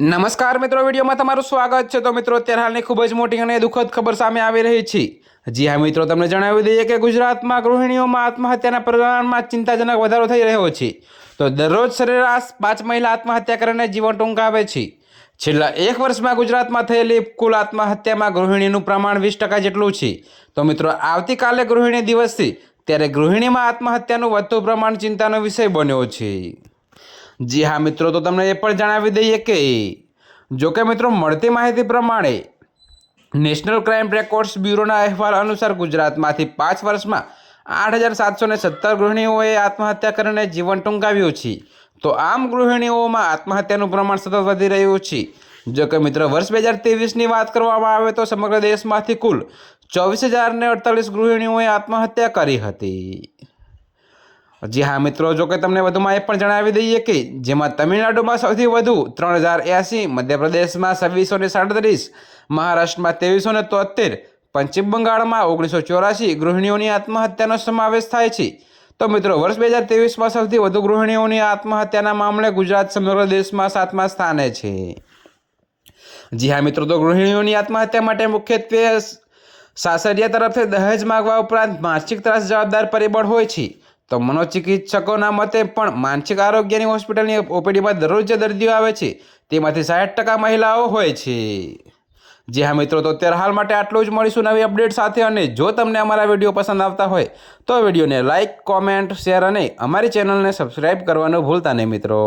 નમસ્કાર મિત્રો, વિડીયોમાં તમારું સ્વાગત છે. તો મિત્રો, અત્યારે હાલની ખૂબ જ મોટી અને દુઃખદ ખબર સામે આવી રહી છે. જી હા, મિત્રો, તમને જણાવી દઈએ કે ગુજરાતમાં ગૃહિણીઓમાં આત્મહત્યાના પ્રમાણમાં ચિંતાજનક વધારો થઈ રહ્યો છે. તો દરરોજ સરેરાશ પાંચ મહિલા આત્મહત્યા કરીને જીવન ટૂંકાવે છે. છેલ્લા એક વર્ષમાં ગુજરાતમાં થયેલી કુલ આત્મહત્યામાં ગૃહિણીનું પ્રમાણ વીસ ટકા જેટલું છે. તો મિત્રો, આવતીકાલે ગૃહિણી દિવસથી ત્યારે ગૃહિણીમાં આત્મહત્યાનું વધતું પ્રમાણ ચિંતાનો વિષય બન્યો છે. જી હા, મિત્રો, તો તમને એ પણ જણાવી દઈએ કે જો કે મિત્રો, મળતી માહિતી પ્રમાણે નેશનલ ક્રાઇમ રેકોર્ડ્સ બ્યુરોના અહેવાલ અનુસાર ગુજરાતમાંથી પાંચ વર્ષમાં આઠ હજાર સાતસો ને સત્તર ગૃહિણીઓએ આત્મહત્યા કરીને જીવન ટૂંકાવ્યું છે. તો આમ ગૃહિણીઓમાં આત્મહત્યાનું પ્રમાણ સતત વધી રહ્યું છે. જો કે મિત્રો, વર્ષ બે હજાર ત્રેવીસની વાત કરવામાં આવે તો સમગ્ર દેશમાંથી કુલ ચોવીસ હજાર ને અડતાલીસ ગૃહિણીઓએ આત્મહત્યા કરી હતી. જી હા, મિત્રો, જો કે તમને વધુમાં એ પણ જણાવી દઈએ કે જેમાં તમિલનાડુમાં સૌથી વધુ ત્રણ હજાર એંસી, મધ્યપ્રદેશમાં છવ્વીસો ને સાડત્રીસ, મહારાષ્ટ્રમાં ત્રેવીસો ને તોતેર પશ્ચિમ બંગાળમાં ઓગણીસો ચોરાસી ગૃહિણીઓની આત્મહત્યાનો સમાવેશ થાય છે. તો મિત્રો, વર્ષ બે હજાર ત્રેવીસમાં સૌથી વધુ ગૃહિણીઓની આત્મહત્યાના મામલે ગુજરાત સમગ્ર દેશમાં સાતમા સ્થાને છે. જી હા, મિત્રો, તો ગૃહિણીઓની આત્મહત્યા માટે મુખ્યત્વે સાસરિયા તરફથી દહેજ માગવા ઉપરાંત માનસિક ત્રાસ જવાબદાર પરિબળ હોય છે. તો મનોચિકિત્સકોના મતે પણ માનસિક આરોગ્યની હોસ્પિટલની ઓપીડીમાં દરરોજ જે દર્દીઓ આવે છે. તેમાંથી સાઠ ટકા મહિલાઓ હોય છે. જી હા મિત્રો, તો અત્યારે હાલ માટે આટલું જ. મળીશું નવી અપડેટ સાથે અને જો તમને અમારા વીડિયો પસંદ આવતા હોય, તો વિડીયોને લાઇક કોમેન્ટ, શેર અને અમારી ચેનલને સબસ્ક્રાઈબ કરવાનું ભૂલતા નહીં મિત્રો.